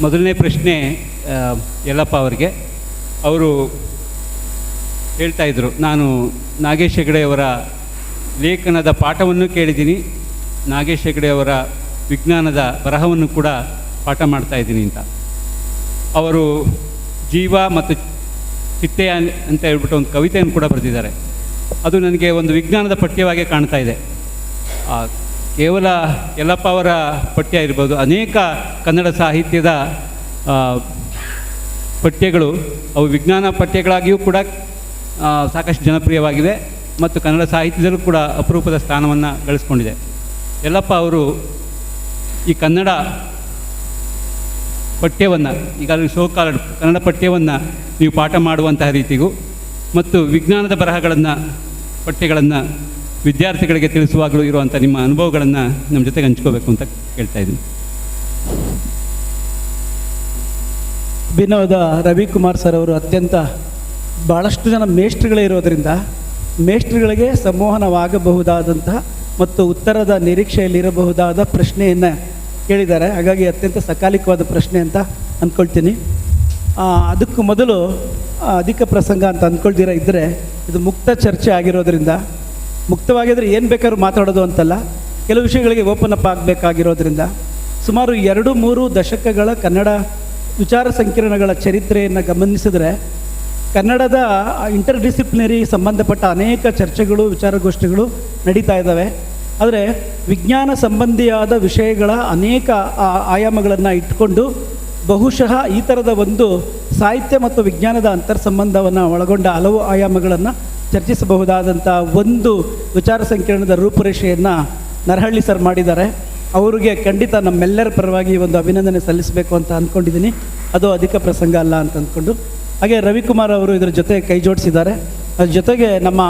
ಮೊದಲನೇ ಪ್ರಶ್ನೆ ಯಲ್ಲಪ್ಪ ಅವರಿಗೆ. ಅವರು ಹೇಳ್ತಾ ಇದ್ದರು ನಾನು ನಾಗೇಶ್ ಹೆಗಡೆಯವರ ಲೇಖನದ ಪಾಠವನ್ನು ಕೇಳಿದ್ದೀನಿ, ನಾಗೇಶ್ ಹೆಗಡೆಯವರ ವಿಜ್ಞಾನದ ಬರಹವನ್ನು ಕೂಡ ಪಾಠ ಮಾಡ್ತಾಯಿದ್ದೀನಿ ಅಂತ. ಅವರು ಜೀವ ಮತ್ತು ಚಿಟ್ಟೆಯ ಅಂತ ಹೇಳ್ಬಿಟ್ಟು ಒಂದು ಕವಿತೆಯನ್ನು ಕೂಡ ಬರೆದಿದ್ದಾರೆ. ಅದು ನನಗೆ ಒಂದು ವಿಜ್ಞಾನದ ಪಠ್ಯವಾಗಿ ಕಾಣ್ತಾ ಇದೆ. ಕೇವಲ ಯಲ್ಲಪ್ಪ ಅವರ ಪಠ್ಯ ಇರ್ಬೋದು. ಅನೇಕ ಕನ್ನಡ ಸಾಹಿತ್ಯದ ಪಠ್ಯಗಳು, ಅವು ವಿಜ್ಞಾನ ಪಠ್ಯಗಳಾಗಿಯೂ ಕೂಡ ಸಾಕಷ್ಟು ಜನಪ್ರಿಯವಾಗಿದೆ ಮತ್ತು ಕನ್ನಡ ಸಾಹಿತ್ಯದಲ್ಲೂ ಕೂಡ ಅಪರೂಪದ ಸ್ಥಾನವನ್ನು ಗಳಿಸ್ಕೊಂಡಿದೆ. ಯಲ್ಲಪ್ಪ ಅವರು ಈ ಕನ್ನಡ ಪಠ್ಯವನ್ನು, ಈಗಾಗಲೇ ಸೋಕಾಲ ಕನ್ನಡ ಪಠ್ಯವನ್ನು ನೀವು ಪಾಠ ಮಾಡುವಂತಹ ರೀತಿಗೂ ಮತ್ತು ವಿಜ್ಞಾನದ ಬರಹಗಳನ್ನು, ಪಠ್ಯಗಳನ್ನು ವಿದ್ಯಾರ್ಥಿಗಳಿಗೆ ತಿಳಿಸುವಾಗಲೂ ಇರುವಂಥ ನಿಮ್ಮ ಅನುಭವಗಳನ್ನು ನಮ್ಮ ಜೊತೆಗೆ ಹಂಚ್ಕೋಬೇಕು ಅಂತ ಕೇಳ್ತಾ ಇದ್ದೀನಿ. ವಿನೋದ ರವಿಕುಮಾರ್ ಸರ್ ಅವರು ಅತ್ಯಂತ ಭಾಳಷ್ಟು ಜನ ಮೇಷ್ಟ್ರುಗಳೇ ಇರೋದರಿಂದ ಮೇಷ್ಟ್ರುಗಳಿಗೆ ಸಂವಹನವಾಗಬಹುದಾದಂತಹ ಮತ್ತು ಉತ್ತರದ ನಿರೀಕ್ಷೆಯಲ್ಲಿರಬಹುದಾದ ಪ್ರಶ್ನೆಯನ್ನು ಕೇಳಿದ್ದಾರೆ. ಹಾಗಾಗಿ ಅತ್ಯಂತ ಸಕಾಲಿಕವಾದ ಪ್ರಶ್ನೆ ಅಂತ ಅಂದ್ಕೊಳ್ತೀನಿ. ಅದಕ್ಕೂ ಮೊದಲು ಅಧಿಕ ಪ್ರಸಂಗ ಅಂತ ಅಂದ್ಕೊಳ್ದಿರ ಇದ್ದರೆ ಇದು ಮುಕ್ತ ಚರ್ಚೆ ಆಗಿರೋದ್ರಿಂದ ಮುಕ್ತವಾಗಿದ್ದರೆ ಏನು ಬೇಕಾದ್ರೂ ಮಾತಾಡೋದು ಅಂತಲ್ಲ. ಕೆಲವು ವಿಷಯಗಳಿಗೆ ಓಪನ್ ಅಪ್ ಆಗಬೇಕಾಗಿರೋದ್ರಿಂದ ಸುಮಾರು ಎರಡು ಮೂರು ದಶಕಗಳ ಕನ್ನಡ ವಿಚಾರ ಸಂಕಿರಣಗಳ ಚರಿತ್ರೆಯನ್ನು ಗಮನಿಸಿದರೆ ಕನ್ನಡದ ಇಂಟರ್ ಡಿಸಿಪ್ಲಿನರಿ ಸಂಬಂಧಪಟ್ಟ ಅನೇಕ ಚರ್ಚೆಗಳು, ವಿಚಾರಗೋಷ್ಠಿಗಳು ನಡೀತಾ ಇದ್ದಾವೆ. ಆದರೆ ವಿಜ್ಞಾನ ಸಂಬಂಧಿಯಾದ ವಿಷಯಗಳ ಅನೇಕ ಆಯಾಮಗಳನ್ನು ಇಟ್ಟುಕೊಂಡು ಬಹುಶಃ ಈ ಥರದ ಒಂದು ಸಾಹಿತ್ಯ ಮತ್ತು ವಿಜ್ಞಾನದ ಅಂತರ್ ಸಂಬಂಧವನ್ನು ಒಳಗೊಂಡ ಹಲವು ಆಯಾಮಗಳನ್ನು ಚರ್ಚಿಸಬಹುದಾದಂಥ ಒಂದು ವಿಚಾರ ಸಂಕಿರಣದ ರೂಪುರೇಷೆಯನ್ನು ನರಹಳ್ಳಿ ಸರ್ ಮಾಡಿದ್ದಾರೆ. ಅವರಿಗೆ ಖಂಡಿತ ನಮ್ಮೆಲ್ಲರ ಪರವಾಗಿ ಒಂದು ಅಭಿನಂದನೆ ಸಲ್ಲಿಸಬೇಕು ಅಂತ ಅಂದ್ಕೊಂಡಿದ್ದೀನಿ ಅದು ಅಧಿಕ ಪ್ರಸಂಗ ಅಲ್ಲ ಅಂತ ಅಂದ್ಕೊಂಡು ಹಾಗೆ ರವಿಕುಮಾರ್ ಅವರು ಇದರ ಜೊತೆ ಕೈ ಜೋಡಿಸಿದ್ದಾರೆ. ಅದ್ರ ಜೊತೆಗೆ ನಮ್ಮ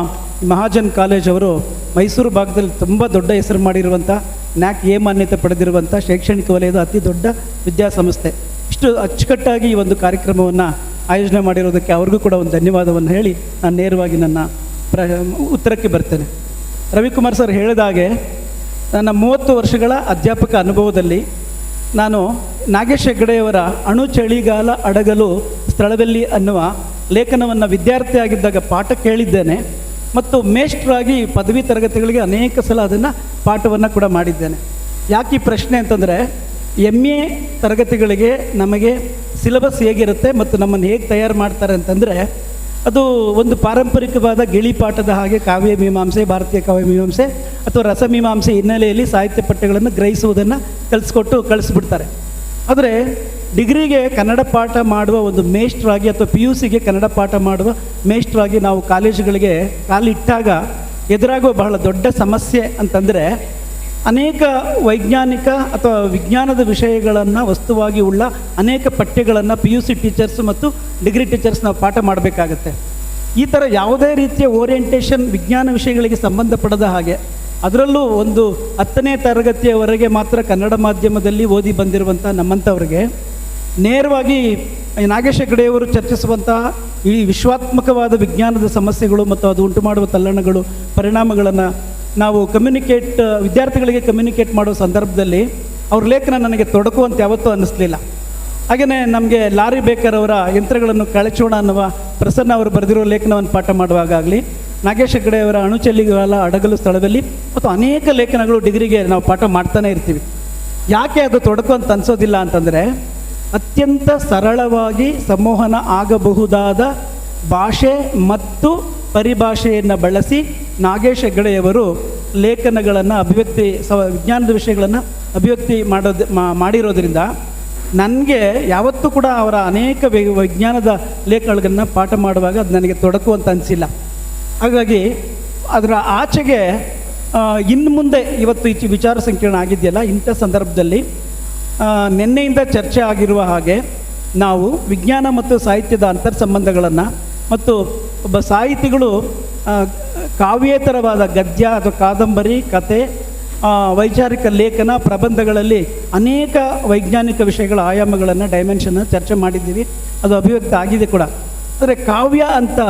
ಮಹಾಜನ್ ಕಾಲೇಜ್ ಅವರು ಮೈಸೂರು ಭಾಗದಲ್ಲಿ ತುಂಬ ದೊಡ್ಡ ಹೆಸರು ಮಾಡಿರುವಂಥ ನ್ಯಾಕ್ ಎ ಮಾನ್ಯತೆ ಪಡೆದಿರುವಂಥ ಶೈಕ್ಷಣಿಕ ವಲಯದ ಅತಿ ದೊಡ್ಡ ವಿದ್ಯಾಸಂಸ್ಥೆ. ಇಷ್ಟು ಅಚ್ಚುಕಟ್ಟಾಗಿ ಈ ಒಂದು ಕಾರ್ಯಕ್ರಮವನ್ನು ಆಯೋಜನೆ ಮಾಡಿರೋದಕ್ಕೆ ಅವ್ರಿಗೂ ಕೂಡ ಒಂದು ಧನ್ಯವಾದವನ್ನು ಹೇಳಿ ನಾನು ನೇರವಾಗಿ ನನ್ನ ಪ್ರ ಉತ್ತರಕ್ಕೆ ಬರ್ತೇನೆ. ರವಿಕುಮಾರ್ ಸರ್ ಹೇಳಿದ ಹಾಗೆ ನನ್ನ ಮೂವತ್ತು ವರ್ಷಗಳ ಅಧ್ಯಾಪಕ ಅನುಭವದಲ್ಲಿ ನಾನು ನಾಗೇಶ್ ಹೆಗ್ಡೆಯವರ ಅಣು ಚಳಿಗಾಲ ಅಡಗಲು ಸ್ಥಳದಲ್ಲಿ ಅನ್ನುವ ಲೇಖನವನ್ನು ವಿದ್ಯಾರ್ಥಿಯಾಗಿದ್ದಾಗ ಪಾಠ ಕೇಳಿದ್ದೇನೆ ಮತ್ತು ಮೇಷ್ಟ್ರಾಗಿ ಪದವಿ ತರಗತಿಗಳಿಗೆ ಅನೇಕ ಸಲ ಅದನ್ನು ಪಾಠವನ್ನು ಕೂಡ ಮಾಡಿದ್ದೇನೆ. ಯಾಕೆ ಈ ಪ್ರಶ್ನೆ ಅಂತಂದರೆ ಎಂ ಎ ತರಗತಿಗಳಿಗೆ ನಮಗೆ ಸಿಲೆಬಸ್ ಹೇಗಿರುತ್ತೆ ಮತ್ತು ನಮ್ಮನ್ನು ಹೇಗೆ ತಯಾರು ಮಾಡ್ತಾರೆ ಅಂತಂದರೆ, ಅದು ಒಂದು ಪಾರಂಪರಿಕವಾದ ಗಿಳಿಪಾಠದ ಹಾಗೆ ಕಾವ್ಯ ಮೀಮಾಂಸೆ, ಭಾರತೀಯ ಕಾವ್ಯ ಮೀಮಾಂಸೆ ಅಥವಾ ರಸಮೀಮಾಂಸೆ ಹಿನ್ನೆಲೆಯಲ್ಲಿ ಸಾಹಿತ್ಯ ಪಠ್ಯಗಳನ್ನು ಗ್ರಹಿಸುವುದನ್ನು ಕಲಿಸ್ಕೊಟ್ಟು ಕಳಿಸ್ಬಿಡ್ತಾರೆ. ಆದರೆ ಡಿಗ್ರಿಗೆ ಕನ್ನಡ ಪಾಠ ಮಾಡುವ ಒಂದು ಮೇಷ್ಟ್ರಾಗಿ ಅಥವಾ ಪಿ ಯು ಸಿಗೆ ಕನ್ನಡ ಪಾಠ ಮಾಡುವ ಮೇಷ್ಟ್ರಾಗಿ ನಾವು ಕಾಲೇಜುಗಳಿಗೆ ಕಾಲಿಟ್ಟಾಗ ಎದುರಾಗುವ ಬಹಳ ದೊಡ್ಡ ಸಮಸ್ಯೆ ಅಂತಂದರೆ ಅನೇಕ ವೈಜ್ಞಾನಿಕ ಅಥವಾ ವಿಜ್ಞಾನದ ವಿಷಯಗಳನ್ನು ವಸ್ತುವಾಗಿ ಉಳ್ಳ ಅನೇಕ ಪಠ್ಯಗಳನ್ನು ಪಿ ಯು ಸಿ ಟೀಚರ್ಸ್ ಮತ್ತು ಡಿಗ್ರಿ ಟೀಚರ್ಸ್ ನಾವು ಪಾಠ ಮಾಡಬೇಕಾಗತ್ತೆ. ಈ ಥರ ಯಾವುದೇ ರೀತಿಯ ಓರಿಯೆಂಟೇಷನ್ ವಿಜ್ಞಾನ ವಿಷಯಗಳಿಗೆ ಸಂಬಂಧಪಡದ ಹಾಗೆ ಅದರಲ್ಲೂ ಒಂದು ಹತ್ತನೇ ತರಗತಿಯವರೆಗೆ ಮಾತ್ರ ಕನ್ನಡ ಮಾಧ್ಯಮದಲ್ಲಿ ಓದಿ ಬಂದಿರುವಂಥ ನಮ್ಮಂಥವ್ರಿಗೆ ನೇರವಾಗಿ ನಾಗೇಶ್ ಹೆಗಡೆಯವರು ಚರ್ಚಿಸುವಂತಹ ಈ ವಿಶ್ವಾತ್ಮಕವಾದ ವಿಜ್ಞಾನದ ಸಮಸ್ಯೆಗಳು ಮತ್ತು ಅದು ಉಂಟು ಮಾಡುವ ತಲ್ಲಣಗಳು, ಪರಿಣಾಮಗಳನ್ನು ನಾವು ಕಮ್ಯುನಿಕೇಟ್ ವಿದ್ಯಾರ್ಥಿಗಳಿಗೆ ಕಮ್ಯುನಿಕೇಟ್ ಮಾಡೋ ಸಂದರ್ಭದಲ್ಲಿ ಅವ್ರ ಲೇಖನ ನನಗೆ ತೊಡಕು ಅಂತ ಯಾವತ್ತೂ ಅನ್ನಿಸ್ಲಿಲ್ಲ. ಹಾಗೆಯೇ ನಮಗೆ ಲಾರಿ ಬೇಕರ್ ಅವರ ಯಂತ್ರಗಳನ್ನು ಕಳಚೋಣ ಅನ್ನುವ ಪ್ರಸನ್ನ ಅವರು ಬರೆದಿರೋ ಲೇಖನವನ್ನು ಪಾಠ ಮಾಡುವಾಗಲಿ ನಾಗೇಶ್ ಹೆಗ್ಡೆಯವರ ಅವರ ಅಣುಚಲ್ಲಿಗಳ ಅಡಗಲು ಸ್ಥಳದಲ್ಲಿ ಮತ್ತು ಅನೇಕ ಲೇಖನಗಳು ಡಿಗ್ರಿಗೆ ನಾವು ಪಾಠ ಮಾಡ್ತಾನೆ ಇರ್ತೀವಿ. ಯಾಕೆ ಅದು ತೊಡಕು ಅಂತ ಅನಿಸೋದಿಲ್ಲ ಅಂತಂದರೆ, ಅತ್ಯಂತ ಸರಳವಾಗಿ ಸಂವಹನ ಆಗಬಹುದಾದ ಭಾಷೆ ಮತ್ತು ಪರಿಭಾಷೆಯನ್ನು ಬಳಸಿ ನಾಗೇಶ್ ಹೆಗ್ಗಡೆಯವರು ಲೇಖನಗಳನ್ನು ಅಭಿವ್ಯಕ್ತಿ ಸ ವಿಜ್ಞಾನದ ವಿಷಯಗಳನ್ನು ಅಭಿವ್ಯಕ್ತಿ ಮಾಡೋದು ಮಾಡಿರೋದ್ರಿಂದ ನನಗೆ ಯಾವತ್ತೂ ಕೂಡ ಅವರ ಅನೇಕ ವಿಜ್ಞಾನದ ಲೇಖನಗಳನ್ನು ಪಾಠ ಮಾಡುವಾಗ ಅದು ನನಗೆ ತೊಡಕು ಅಂತ ಅನಿಸಿಲ್ಲ. ಹಾಗಾಗಿ ಅದರ ಆಚೆಗೆ ಇನ್ನು ಮುಂದೆ ಇವತ್ತು ಈ ವಿಚಾರ ಸಂಕಿರಣ ಆಗಿದೆಯಲ್ಲ, ಇಂಥ ಸಂದರ್ಭದಲ್ಲಿ ನಿನ್ನೆಯಿಂದ ಚರ್ಚೆ ಆಗಿರುವ ಹಾಗೆ ನಾವು ವಿಜ್ಞಾನ ಮತ್ತು ಸಾಹಿತ್ಯದ ಅಂತರ್ ಸಂಬಂಧಗಳನ್ನು ಮತ್ತು ಒಬ್ಬ ಸಾಹಿತಿಗಳು ಕಾವ್ಯೇತರವಾದ ಗದ್ಯ ಅಥವಾ ಕಾದಂಬರಿ, ಕತೆ ವೈಚಾರಿಕ ಲೇಖನ, ಪ್ರಬಂಧಗಳಲ್ಲಿ ಅನೇಕ ವೈಜ್ಞಾನಿಕ ವಿಷಯಗಳ ಆಯಾಮಗಳನ್ನು ಡೈಮೆನ್ಷನ್ನ ಚರ್ಚೆ ಮಾಡಿದ್ದೀವಿ. ಅದು ಅಭಿವ್ಯಕ್ತ ಆಗಿದೆ ಕೂಡ. ಆದರೆ ಕಾವ್ಯ ಅಂತ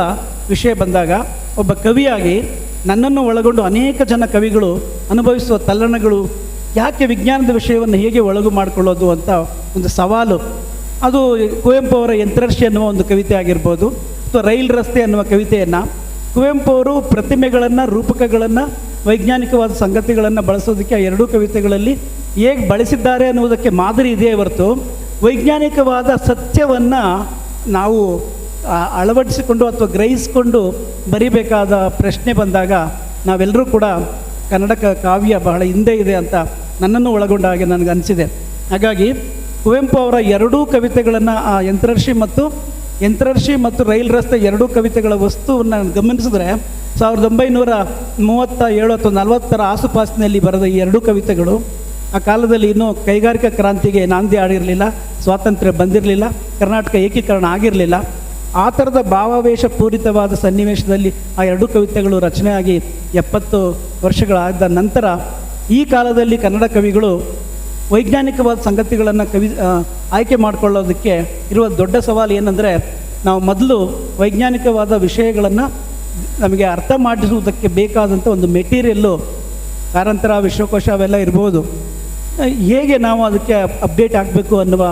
ವಿಷಯ ಬಂದಾಗ ಒಬ್ಬ ಕವಿಯಾಗಿ ನನ್ನನ್ನು ಒಳಗೊಂಡು ಅನೇಕ ಜನ ಕವಿಗಳು ಅನುಭವಿಸುವ ತಲ್ಲಣಗಳು ಯಾಕೆ ವಿಜ್ಞಾನದ ವಿಷಯವನ್ನು ಹೇಗೆ ಒಳಗು ಮಾಡಿಕೊಳ್ಳೋದು ಅಂತ ಒಂದು ಸವಾಲು. ಅದು ಕುವೆಂಪು ಅವರ ಯಂತ್ರರ್ಷಿ ಅನ್ನುವ ಒಂದು ಕವಿತೆ ಆಗಿರ್ಬೋದು, ಅಥವಾ ರೈಲ್ ರಸ್ತೆ ಅನ್ನುವ ಕವಿತೆಯನ್ನು ಕುವೆಂಪು ಅವರು ಪ್ರತಿಮೆಗಳನ್ನು, ರೂಪಕಗಳನ್ನು, ವೈಜ್ಞಾನಿಕವಾದ ಸಂಗತಿಗಳನ್ನು ಬಳಸೋದಕ್ಕೆ ಆ ಎರಡೂ ಕವಿತೆಗಳಲ್ಲಿ ಹೇಗೆ ಬಳಸಿದ್ದಾರೆ ಅನ್ನುವುದಕ್ಕೆ ಮಾದರಿ ಇದೆಯೇ ಹೊರತು. ವೈಜ್ಞಾನಿಕವಾದ ಸತ್ಯವನ್ನು ನಾವು ಅಳವಡಿಸಿಕೊಂಡು ಅಥವಾ ಗ್ರಹಿಸಿಕೊಂಡು ಬರಿಬೇಕಾದ ಪ್ರಶ್ನೆ ಬಂದಾಗ ನಾವೆಲ್ಲರೂ ಕೂಡ ಕನ್ನಡ ಕಾವ್ಯ ಬಹಳ ಹಿಂದೆ ಇದೆ ಅಂತ ನನ್ನನ್ನು ಒಳಗೊಂಡ ಹಾಗೆ ನನಗೆ ಅನಿಸಿದೆ ಹಾಗಾಗಿ ಕುವೆಂಪು ಅವರ ಎರಡೂ ಕವಿತೆಗಳನ್ನು ಆ ಯಂತ್ರರ್ಷಿ ಮತ್ತು ಯಂತ್ರರ್ಷಿ ಮತ್ತು ರೈಲ್ ರಸ್ತೆ ಎರಡೂ ಕವಿತೆಗಳ ವಸ್ತುವನ್ನು ಗಮನಿಸಿದ್ರೆ ಸಾವಿರದ ಒಂಬೈನೂರ ಮೂವತ್ತ ಏಳು ಅಥವಾ ನಲವತ್ತರ ಆಸುಪಾಸಿನಲ್ಲಿ ಬರೆದ ಈ ಎರಡೂ ಕವಿತೆಗಳು ಆ ಕಾಲದಲ್ಲಿ ಇನ್ನೂ ಕೈಗಾರಿಕಾ ಕ್ರಾಂತಿಗೆ ನಾಂದಿ ಆಡಿರಲಿಲ್ಲ, ಸ್ವಾತಂತ್ರ್ಯ ಬಂದಿರಲಿಲ್ಲ, ಕರ್ನಾಟಕ ಏಕೀಕರಣ ಆಗಿರಲಿಲ್ಲ. ಆ ಥರದ ಭಾವಾವೇಶ ಪೂರಿತವಾದ ಸನ್ನಿವೇಶದಲ್ಲಿ ಆ ಎರಡೂ ಕವಿತೆಗಳು ರಚನೆಯಾಗಿ ಎಪ್ಪತ್ತು ವರ್ಷಗಳಾದ ನಂತರ ಈ ಕಾಲದಲ್ಲಿ ಕನ್ನಡ ಕವಿಗಳು ವೈಜ್ಞಾನಿಕವಾದ ಸಂಗತಿಗಳನ್ನು ಕವಿ ಆಯ್ಕೆ ಮಾಡಿಕೊಳ್ಳೋದಕ್ಕೆ ಇರುವ ದೊಡ್ಡ ಸವಾಲು ಏನಂದರೆ ನಾವು ಮೊದಲು ವೈಜ್ಞಾನಿಕವಾದ ವಿಷಯಗಳನ್ನು ನಮಗೆ ಅರ್ಥ ಮಾಡಿಸುವುದಕ್ಕೆ ಬೇಕಾದಂಥ ಒಂದು ಮೆಟೀರಿಯಲ್ಲು, ಕಾರಂತರ, ವಿಶ್ವಕೋಶ ಅವೆಲ್ಲ ಇರ್ಬೋದು. ಹೇಗೆ ನಾವು ಅದಕ್ಕೆ ಅಪ್ಡೇಟ್ ಆಗಬೇಕು ಅನ್ನುವ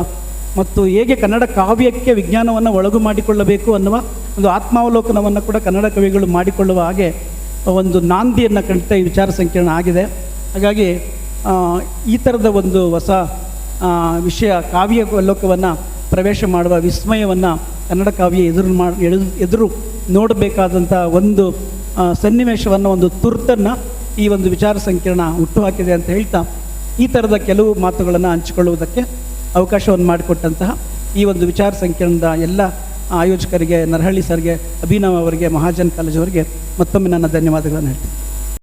ಮತ್ತು ಹೇಗೆ ಕನ್ನಡ ಕಾವ್ಯಕ್ಕೆ ವಿಜ್ಞಾನವನ್ನು ಒಳಗು ಮಾಡಿಕೊಳ್ಳಬೇಕು ಅನ್ನುವ ಒಂದು ಆತ್ಮಾವಲೋಕನವನ್ನು ಕೂಡ ಕನ್ನಡ ಕವಿಗಳು ಮಾಡಿಕೊಳ್ಳುವ ಹಾಗೆ ಒಂದು ನಾಂದಿಯನ್ನು ಕಂಡ ಈ ವಿಚಾರ ಸಂಕಿರಣ ಆಗಿದೆ. ಹಾಗಾಗಿ ಈ ಥರದ ಒಂದು ಹೊಸ ವಿಷಯ ಕಾವ್ಯ ಲೋಕವನ್ನು ಪ್ರವೇಶ ಮಾಡುವ ವಿಸ್ಮಯವನ್ನು ಕನ್ನಡ ಕಾವ್ಯ ಎದುರು ಮಾಡಿ ಎದುರು ನೋಡಬೇಕಾದಂಥ ಒಂದು ಸನ್ನಿವೇಶವನ್ನು, ಒಂದು ತುರ್ತನ್ನು ಈ ಒಂದು ವಿಚಾರ ಸಂಕಿರಣ ಹುಟ್ಟುಹಾಕಿದೆ ಅಂತ ಹೇಳ್ತಾ, ಈ ಥರದ ಕೆಲವು ಮಾತುಗಳನ್ನು ಹಂಚಿಕೊಳ್ಳುವುದಕ್ಕೆ ಅವಕಾಶವನ್ನು ಮಾಡಿಕೊಟ್ಟಂತಹ ಈ ಒಂದು ವಿಚಾರ ಸಂಕಿರಣದ ಎಲ್ಲ ಆಯೋಜಕರಿಗೆ, ನರಹಳ್ಳಿ ಸರ್ಗೆ, ಅಭಿನವ್ ಅವರಿಗೆ, ಮಹಾಜನ್ ಕಾಲೇಜ್ ಅವರಿಗೆ ಮತ್ತೊಮ್ಮೆ ನನ್ನ ಧನ್ಯವಾದಗಳನ್ನು ಹೇಳ್ತೀನಿ.